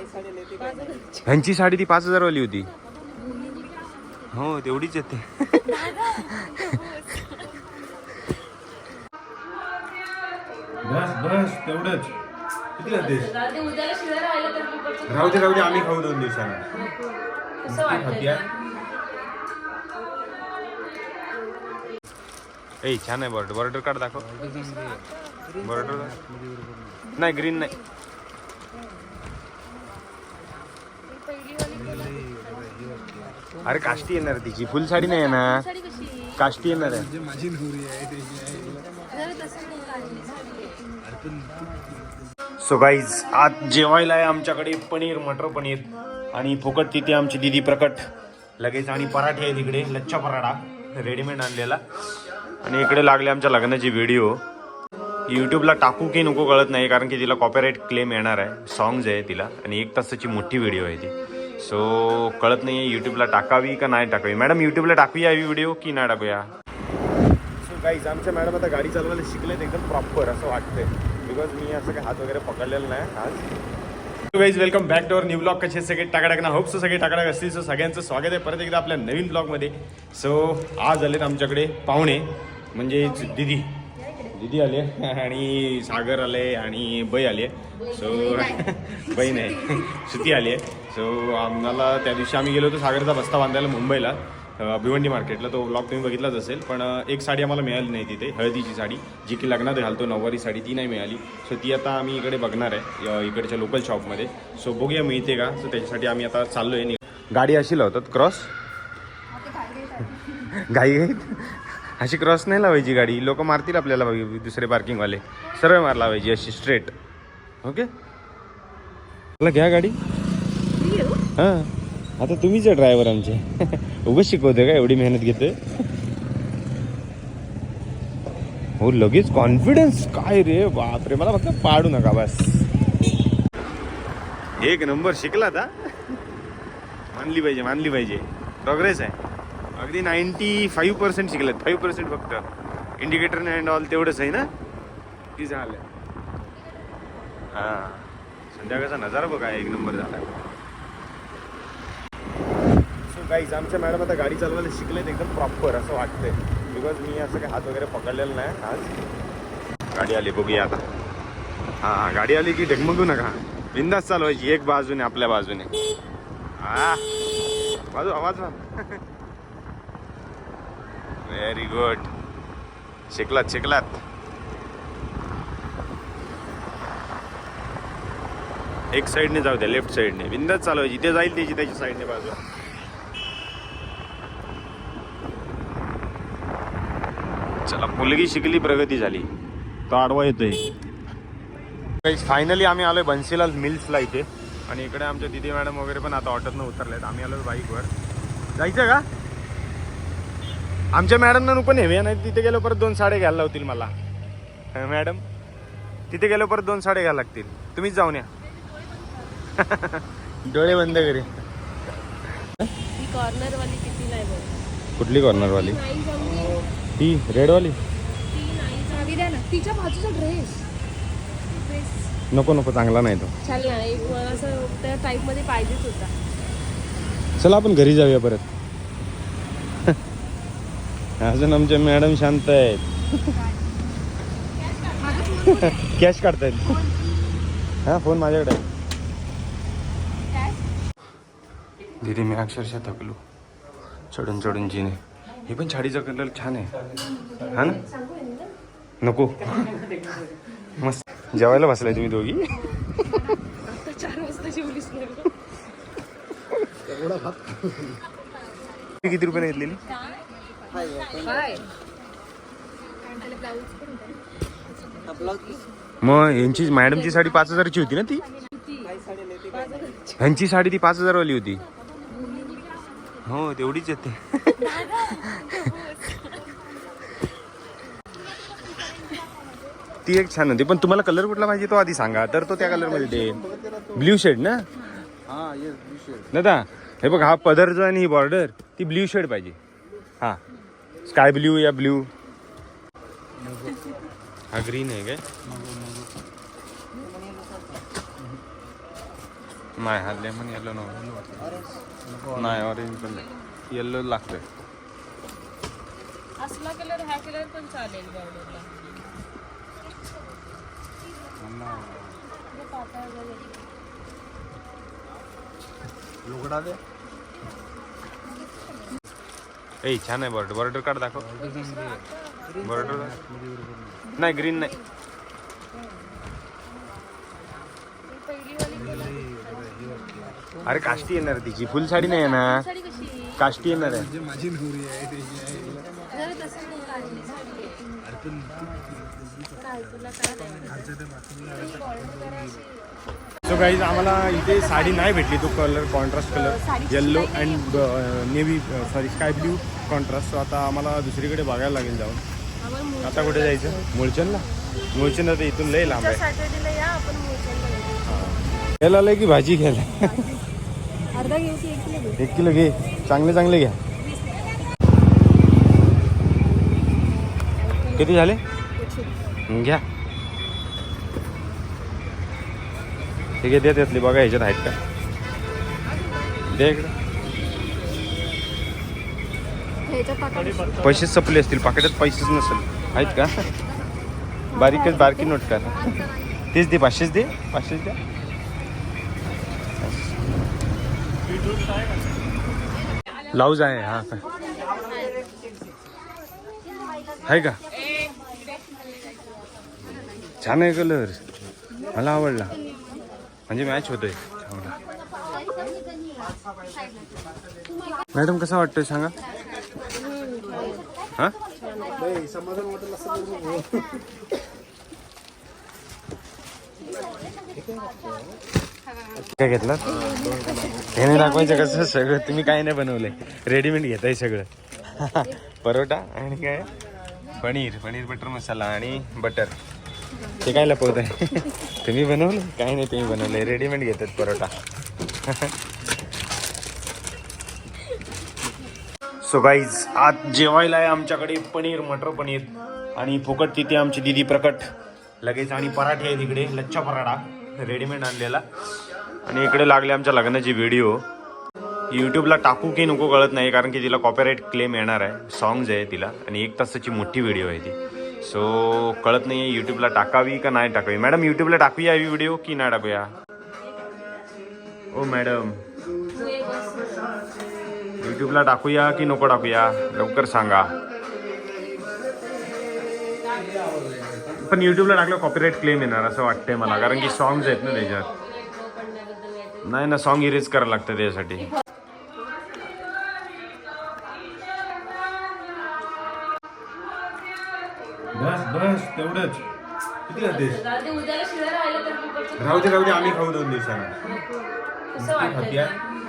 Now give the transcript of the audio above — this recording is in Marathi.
ह्यांची साडी ती पाच हजार वाली होती. हो तेवढीच येते. बस बस तेवढंच. किती राहू दे राहू दे आम्ही खाऊ दोन दिवसांना. कसं वाटतंय? ए छान आहे बॉर्डर. बॉर्डर कार्ड दाखव. बॉर्डर नाही ग्रीन नाही. अरे काष्टी येणार आहे तिची. फुल साडी नाही येणार. कशी? काष्टी येणार आहे. जरा तसं नाही सो गाईज आज जेवायला आहे आमच्याकडे पनीर मटर पनीर आणि फुकट तिथे आमची दिदी प्रकट. लगेच आणि पराठे आहे तिकडे लच्छा पराठा रेडीमेड आणलेला. आणि इकडे लागले आमच्या लग्नाची व्हिडिओ यूट्यूबला टाकू की नको कळत नाही कारण की तिला कॉपीराईट क्लेम येणार आहे. सॉंग्ज आहे तिला आणि एक तासाची मोठी व्हिडिओ आहे ती. सो कळत नाही आहे यूट्यूबला टाकावी का नाही टाकावी. मॅडम यूट्यूबला टाकूया ही व्हिडिओ की नाही टाकूया? सो गाईज आमच्या मॅडम आता गाडी चालवायला शिकलेत एकदम प्रॉपर असं वाटतंय. बिकॉज मी असं काही हात वगैरे पकडलेला नाही आज. Guys welcome back to our new blog कसे सगळे टाकाटाक ना होप सो सगळे टाकाटाक असतील. सो सगळ्यांचं स्वागत आहे. परत एकदा आपल्या नवीन ब्लॉगमध्ये सो आज आलेत आमच्याकडे पाहुणे म्हणजे दिदी. दिदी आले आणि सागर आले आणि बै आले सो बहीण आहे श्रुती आली आहे. सो आम्हाला त्या दिवशी आम्ही गेलो होतो सागरचा बस्ता बांधायला मुंबईला. भिवंडी मार्केटला. तो ब्लॉग तुम्ही बघितलाच असेल. पण एक साडी आम्हाला मिळाली नाही तिथे हळदीची साडी जी की लग्नात घालतो नऊवारी साडी ती नाही मिळाली. सो ती आता आम्ही इकडे बघणार आहे इकडच्या लोकल शॉपमध्ये सो बघूया मिळते का? सो त्याच्यासाठी आम्ही आता चाललो आहे गाडी अशी लावतात क्रॉस घाई घाईत अशी क्रॉस नाही लावायची गाडी. लोक मारतील आपल्याला दुसरे पार्किंगवाले सरळ मार लावायची अशी स्ट्रेट ओके मला घ्या गाडी. हां. आता तुम्हीच आहे ड्रायव्हर आमचे. उभं शिकवते का? एवढी मेहनत घेते हो लगेच कॉन्फिडन्स काय रे? बापरे मला फक्त पाडू नका बस. एक नंबर शिकला आता मानली पाहिजे मानली पाहिजे. प्रोग्रेस आहे. अगदी नाईन्टी फाईव्ह पर्सेंट शिकलेत. फाईव्ह पर्सेंट फक्त. इंडिकेटर अँड ऑल तेवढंच आहे ना? ती झालं. हां. संध्याकाळचा नजारा बघा एक नंबर झाला. सो गाईज आमच्या मॅडम आता गाडी चालवायला शिकलेत एकदम प्रॉपर असं वाटतंय. बिकॉज मी असं काही हात वगैरे पकडलेला नाही आज. गाडी आली बघूया आता. हां गाडी आली की ढगमगू नका. बिंदास चालवायची एक बाजूने आपल्या बाजूने. हा बाजू आवाज व्हेरी गुड शिकलात शिकलात. एक साईडने जाऊ द्या लेफ्ट साईडने. बिंदच चालवायची. जिथे जाईल त्याची त्याची साईडने बाजू. चला मुलगी शिकली प्रगती झाली. तो आडवा येतोय. फायनली आम्ही आलोय बन्सीलाल मिल्सला इथे. आणि इकडे आमच्या दिदी मॅडम वगैरे पण आता ऑटोतनं उतरलेत. आम्ही आलोय बाईकवर. जायचं का? आमच्या मॅडमना नको नेहमी नाही तिथे गेलो परत दोन साडे घ्यायला लावतील मला. मॅडम? तिथे गेलो परत दोन साडे घ्यायला लागतील. तुम्हीच जाऊन या. डोळे बंद करी. ही कॉर्नर वाली किती नाही बघ. कुठली कॉर्नरवाली? ती रेडवाली? ती नाही चावी द्या ना. तिच्या बाजूचा ड्रेस ड्रेस नको नको चांगला नाही तो. टाईपमध्ये पाहिजेच होता. चला आपण घरी जाऊया परत. अजून आमचे मॅडम शांत आहेत. कॅश काढतायत. हा फोन माझ्याकडे आहे. दीदी मी अक्षरशः थकलो. चढून चढून जिने. हे पण साडीचा कलर छान आहे. हा ना? नको. मस्त. जेवायला बसलाय तुम्ही दोघी? किती रुपये घेतलेली? काय मग यांची मॅडमची साडी पाच हजारची होती ना ती? ह्यांची साडी ती पाच हजारवाली होती. हो तेवढीच येते ती. एक छान होती. पण तुम्हाला कलर कुठला पाहिजे तो आधी सांगा. तर तो त्या कलरमध्ये देईल ब्ल्यू शेड ना? दादा हे बघ हा पदर जो आहे आणि ही बॉर्डर ती ब्ल्यू शेड पाहिजे. हा. स्काय ब्ल्यू या ब्ल्यू हा ग्रीन आहे काय? नाही हा लेमन येलो नको नाही ऑरेंज नाही. येल्लो लागतोय असला कलर हा कलर पण चालेल बॉर्डरला लुगडा दे। ए छान आहे बॉर्डर बॉर्डर काढ दाखव बॉर्डर नाही ग्रीन नाही अरे काष्टी येणार तिची फुल साडी नाही ना काष्टी येणार आहे माझी नवरी आहे सो गाईज आम्हाला इथे साडी नाही भेटली तो colour contrast colour yellow and navy sorry sky blue contrast so आता आम्हाला दुसरीकडे बघायला लागेल जाऊन. आता कुठे जायचं? मुळचंदला? मुळचंद तर इथून लय लांब आहे. घ्यायला आलंय की भाजी घ्यायला? एक किलो घे. चांगले चांगले घ्या. किती झाले? घ्या. ठीक आहे देत यातली बघा ह्याच्यात आहेत का? दे इकडे. ह्याच्यात टाकायचं पैसे संपले असतील पाकिटात पैसेच नसेल. आहेत का? बारीकच बारकी नोट का तेच दे पाचशेच दे पाचशेच द्या ब्लाऊज आहे हा. काय आहे का? छान आहे कलर मला आवडला. म्हणजे मॅच होतोय. चांगला. मॅडम कसं वाटतोय सांगा? हा? काय घेतलं? हे नाही दाखवायचं कसं सगळं. तुम्ही काय नाही बनवलंय. रेडीमेड घेताय सगळं. परोटा आणि काय? पनीर. पनीर बटर मसाला आणि बटर ते काय लपवत आहे? तुम्ही बनवलं? काय नाही तुम्ही बनवलंय. रेडीमेड घेतात परोटा सो गाईज आज जेवायला आहे आमच्याकडे पनीर मटर पनीर आणि फुकट तिथे आमची दिदी प्रकट. लगेच आणि पराठे आहे तिकडे लच्छा पराठा रेडीमेड आणलेला. आणि इकडे लागले आमच्या लग्नाची व्हिडिओ यूट्यूबला टाकू की नको कळत नाही कारण की तिला कॉपीराईट क्लेम येणार आहे. सॉंग्ज आहे तिला. आणि एक तासाची मोठी व्हिडिओ आहे ती. सो कळत नाही आहे यूट्यूबला टाकावी का नाही टाकावी? मॅडम यूट्यूबला टाकूया ही व्हिडिओ की नाही टाकूया? ओ मॅडम यूट्यूबला टाकूया की नको टाकूया? लवकर सांगा. पण यूट्यूबला टाकलं कॉपीराईट क्लेम येणार असं वाटतंय मला कारण की सॉंग्स आहेत ना त्याच्यात. नाही ना सॉन्ग इरेज करायला लागतं त्यासाठी बस बस तेवढंच. किती खातेस राहू दे राहू दे आम्ही खाऊ दोन दिवसांना. कसं?